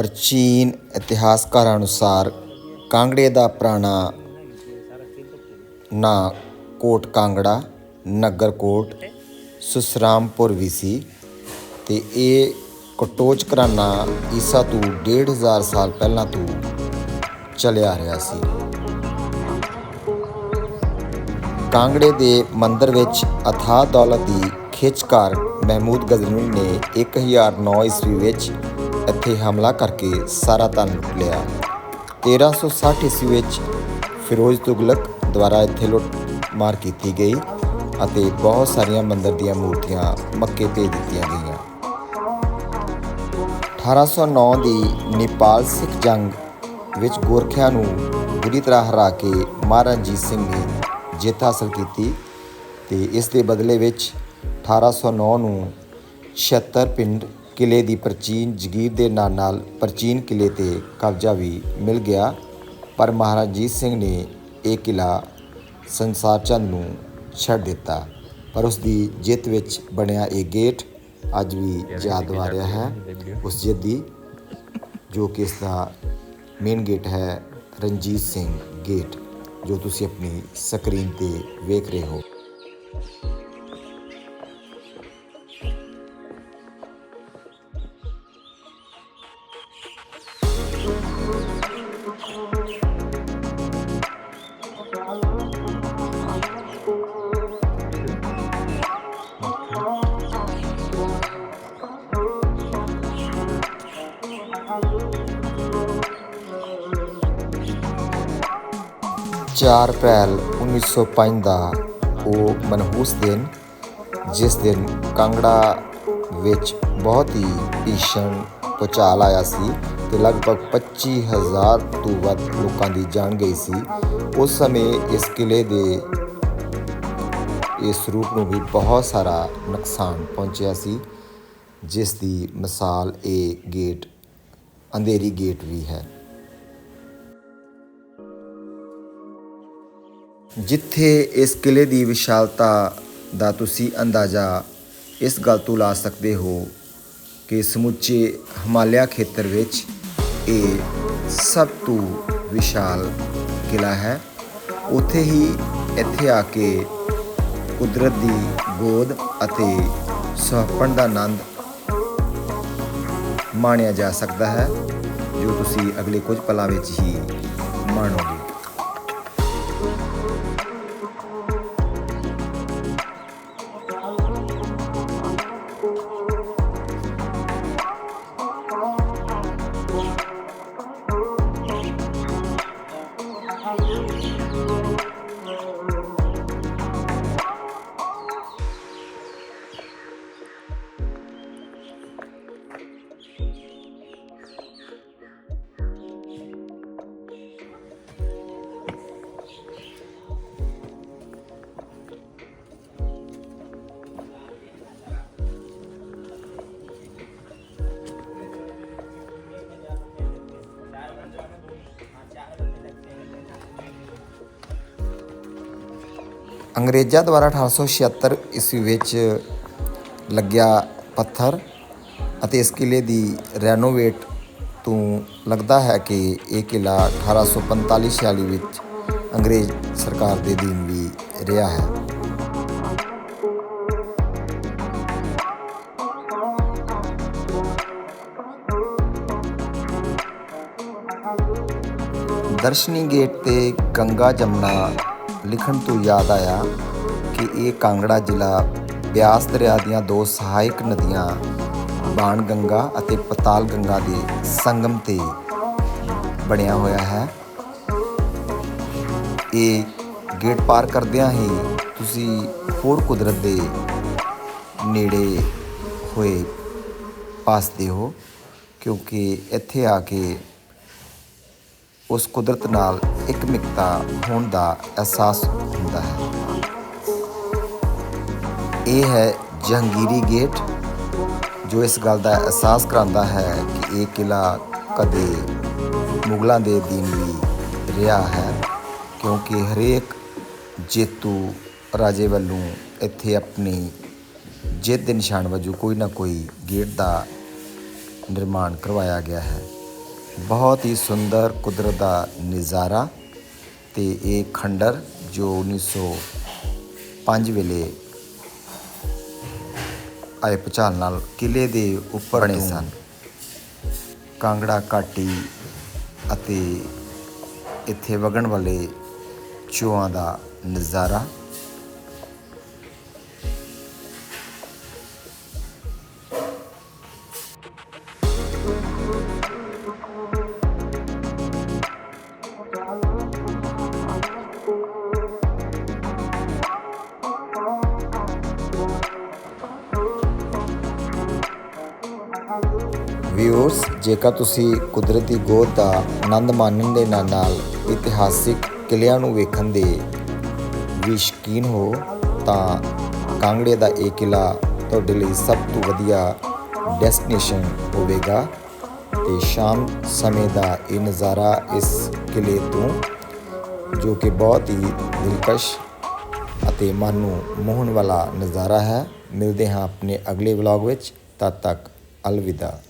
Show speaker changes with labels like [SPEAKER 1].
[SPEAKER 1] ਪ੍ਰਾਚੀਨ ਇਤਿਹਾਸਕਾਰਾਂ ਅਨੁਸਾਰ ਕਾਂਗੜੇ ਦਾ ਪੁਰਾਣਾ ਨਾਂ ਕੋਟ ਕਾਂਗੜਾ, ਨਗਰ ਕੋਟ, ਸੁਸਰਾਮਪੁਰ ਵੀ ਸੀ ਤੇ ਇਹ ਕਟੋਚ ਘਰਾਨਾ ਈਸਾ ਤੋਂ 1500 ਸਾਲ ਪਹਿਲਾਂ ਤੋਂ ਚੱਲਿਆ ਆ ਰਿਹਾ ਸੀ। ਕਾਂਗੜੇ ਦੇ ਮੰਦਰ ਵਿੱਚ ਅਥਾ ਦੌਲਤ ਦੀ ਖਿੱਚਕਾਰ ਮਹਿਮੂਦ ਗਜ਼ਨਵੀ ਨੇ 1009 ਈਸਵੀ ਵਿੱਚ ਇੱਥੇ ਹਮਲਾ ਕਰਕੇ ਸਾਰਾ ਧਨ ਲੁੱਟ ਲਿਆ। 1360 ਈਸਵੀ ਵਿੱਚ ਫਿਰੋਜ਼ ਤੁਗਲਕ ਦੁਆਰਾ ਇੱਥੇ ਲੁੱਟ ਮਾਰ ਕੀਤੀ ਗਈ ਅਤੇ ਬਹੁਤ ਸਾਰੀਆਂ ਮੰਦਰ ਦੀਆਂ ਮੂਰਤੀਆਂ ਮੱਕੇ ਭੇਜ ਦਿੱਤੀਆਂ ਗਈਆਂ। 1809 ਦੀ ਨੇਪਾਲ ਸਿੱਖ ਜੰਗ ਵਿੱਚ ਗੋਰਖਿਆਂ ਨੂੰ ਬੁਰੀ ਤਰ੍ਹਾਂ ਹਰਾ ਕੇ ਮਹਾਰਾਜਾ ਰਣਜੀਤ ਸਿੰਘ ਨੇ ਜਿੱਤ ਹਾਸਲ ਕੀਤੀ ਤੇ ਇਸ ਦੇ ਬਦਲੇ ਵਿੱਚ 1809 ਨੂੰ 76 ਪਿੰਡ ਕਿਲੇ ਦੀ ਪ੍ਰਾਚੀਨ ਜਗੀਰ ਦੇ ਨਾਲ ਨਾਲ ਪ੍ਰਾਚੀਨ ਕਿਲੇ ਤੇ ਕਬਜ਼ਾ ਵੀ ਮਿਲ ਗਿਆ ਪਰ ਮਹਾਰਾਜਾ ਰਣਜੀਤ ਸਿੰਘ ਨੇ ਇਹ ਕਿਲਾ ਸੰਸਾਰ ਚੰਦ ਨੂੰ ਛੱਡ ਦਿੱਤਾ। ਪਰ ਉਸ ਦੀ ਜਿੱਤ ਵਿੱਚ ਬਣਿਆ ਇਹ ਗੇਟ ਅੱਜ ਵੀ ਯਾਦ ਦਿਵਾ ਰਿਹਾ ਹੈ। ਉਸ ਜਿੱਤ ਦੀ ਜੋ ਕਿ ਇਸ ਦਾ ਮੇਨ ਗੇਟ ਹੈ ਰਣਜੀਤ ਸਿੰਘ ਗੇਟ ਜੋ ਤੁਸੀਂ ਆਪਣੀ ਸਕਰੀਨ ਤੇ ਵੇਖ ਰਹੇ ਹੋ। ਚਾਰ ਅਪ੍ਰੈਲ 1905 ਦਾ ਉਹ ਮਨਹੂਸ ਦਿਨ, ਜਿਸ ਦਿਨ ਕਾਂਗੜਾ ਵਿੱਚ ਬਹੁਤ ਹੀ ਭੀਸ਼ਣ ਭੁਚਾਲ ਆਇਆ ਸੀ ਤੇ ਲਗਭਗ 25000 ਤੋਂ ਵੱਧ ਲੋਕਾਂ ਦੀ ਜਾਨ ਗਈ ਸੀ। ਉਸ ਸਮੇਂ ਇਸ ਕਿਲੇ ਦੇ ਇਸ ਰੂਪ ਨੂੰ ਵੀ ਬਹੁਤ ਸਾਰਾ ਨੁਕਸਾਨ ਪਹੁੰਚਿਆ ਸੀ, ਜਿਸ ਦੀ ਮਿਸਾਲ ਇਹ ਗੇਟ ਅੰਧੇਰੀ ਗੇਟ ਵੀ ਹੈ। ਜਿੱਥੇ ਇਸ ਕਿਲੇ ਦੀ ਵਿਸ਼ਾਲਤਾ ਦਾ ਤੁਸੀਂ ਅੰਦਾਜ਼ਾ ਇਸ ਗੱਲ ਤੋਂ ਲਾ ਸਕਦੇ ਹੋ ਕਿ ਸਮੁੱਚੇ ਹਿਮਾਲਿਆ ਖੇਤਰ ਵਿੱਚ ਇਹ ਸਭ ਤੋਂ ਵਿਸ਼ਾਲ ਕਿਲਾ ਹੈ। ਉੱਥੇ ਹੀ ਇੱਥੇ ਆ ਕੇ ਕੁਦਰਤ ਦੀ ਗੋਦ ਅਤੇ ਸੁਹਪਣ ਦਾ ਆਨੰਦ ਮਾਣਿਆ ਜਾ ਸਕਦਾ ਹੈ ਜੋ ਤੁਸੀਂ ਅਗਲੇ ਕੁਝ ਪਲਾਂ ਵਿੱਚ ਹੀ ਮਾਣੋਗੇ। ਅੰਗਰੇਜ਼ਾਂ ਦੁਆਰਾ 1876 ਈਸਵੀ ਵਿੱਚ ਲੱਗਿਆ ਪੱਥਰ ਅਤੇ ਇਸ ਕਿਲੇ ਦੀ ਰੈਨੋਵੇਟ ਤੋਂ ਲੱਗਦਾ ਹੈ ਕਿ ਇਹ ਕਿਲਾ 1845-46 ਵਿੱਚ ਅੰਗਰੇਜ਼ ਸਰਕਾਰ ਦੇ ਅਧੀਨ ਵੀ ਰਿਹਾ ਹੈ। ਦਰਸ਼ਨੀ ਗੇਟ ਤੇ ਗੰਗਾ ਜਮਨਾ ਲਿਖਣ ਤੋਂ ਯਾਦ ਆਇਆ ਕਿ ਇਹ ਕਾਂਗੜਾ ਜ਼ਿਲ੍ਹਾ ਬਿਆਸ ਦਰਿਆ ਦੀਆਂ ਦੋ ਸਹਾਇਕ ਨਦੀਆਂ ਬਾਣ ਗੰਗਾ ਅਤੇ ਪਤਾਲ ਗੰਗਾ ਦੇ ਸੰਗਮ ਤੇ ਬਣਿਆ ਹੋਇਆ ਹੈ। ਇਹ ਗੇਟ ਪਾਰ ਕਰਦਿਆਂ ਹੀ ਤੁਸੀਂ ਹੋਰ ਕੁਦਰਤ ਦੇ ਨੇੜੇ ਹੋਏ ਪਾਸਦੇ ਹੋ, ਕਿਉਂਕਿ ਇੱਥੇ ਆ ਕੇ ਉਸ ਕੁਦਰਤ ਨਾਲ ਇੱਕ ਮਿਕਤਾ ਹੋਣ ਦਾ ਅਹਿਸਾਸ ਹੁੰਦਾ ਹੈ। ਇਹ ਹੈ ਜਹਾਂਗੀਰੀ ਗੇਟ, ਜੋ ਇਸ ਗੱਲ ਦਾ ਅਹਿਸਾਸ ਕਰਾਉਂਦਾ ਹੈ ਕਿ ਇਹ ਕਿਲਾ ਕਦੇ ਮੁਗਲਾਂ ਦੇ ਅਧੀਨ ਵੀ ਰਿਹਾ ਹੈ, ਕਿਉਂਕਿ ਹਰੇਕ ਜੇਤੂ ਰਾਜੇ ਵੱਲੋਂ ਇੱਥੇ ਆਪਣੀ ਜਿੱਤ ਦੇ ਨਿਸ਼ਾਨ ਵਜੋਂ ਕੋਈ ਨਾ ਕੋਈ ਗੇਟ ਦਾ ਨਿਰਮਾਣ ਕਰਵਾਇਆ ਗਿਆ ਹੈ। ਬਹੁਤ ਹੀ ਸੁੰਦਰ ਕੁਦਰਤ ਦਾ ਨਜ਼ਾਰਾ ਤੇ ਇਹ ਖੰਡਰ ਜੋ 1905 ਵੇਲੇ ਆਏ ਭੁਚਾਲ ਨਾਲ ਕਿਲੇ ਦੇ ਉੱਪਰ ਬਣੇ ਸਨ। ਕਾਂਗੜਾ ਘਾਟੀ ਅਤੇ ਇੱਥੇ ਵਗਣ ਵਾਲੇ ਚੋਆਂ ਦਾ ਨਜ਼ਾਰਾ ਵਿਊਅਰਸ ਜੇਕਰ ਤੁਸੀਂ ਕੁਦਰਤੀ ਗੋਦ ਦਾ ਆਨੰਦ ਮਾਣਨ ਦੇ ਨਾਲ ਨਾਲ ਇਤਿਹਾਸਿਕ ਕਿਲਿਆਂ ਨੂੰ ਵੇਖਣ ਦੇ ਵੀ ਸ਼ੌਕੀਨ ਹੋ, ਤਾਂ ਕਾਂਗੜੇ ਦਾ ਇਹ ਕਿਲਾ ਤੁਹਾਡੇ ਲਈ ਸਭ ਤੋਂ ਵਧੀਆ ਡੈਸਟੀਨੇਸ਼ਨ ਹੋਵੇਗਾ। ਤੇ ਸ਼ਾਮ ਸਮੇਂ ਦਾ ਇਹ ਨਜ਼ਾਰਾ ਇਸ ਕਿਲੇ ਤੋਂ, ਜੋ ਕਿ ਬਹੁਤ ਹੀ ਦਿਲਕਸ਼ ਅਤੇ ਮਨ ਨੂੰ ਮੋਹਣ ਵਾਲਾ ਨਜ਼ਾਰਾ ਹੈ। ਮਿਲਦੇ ਹਾਂ ਆਪਣੇ ਅਗਲੇ ਵਲੌਗ ਵਿੱਚ। ਤਦ ਤੱਕ ਅਲਵਿਦਾ।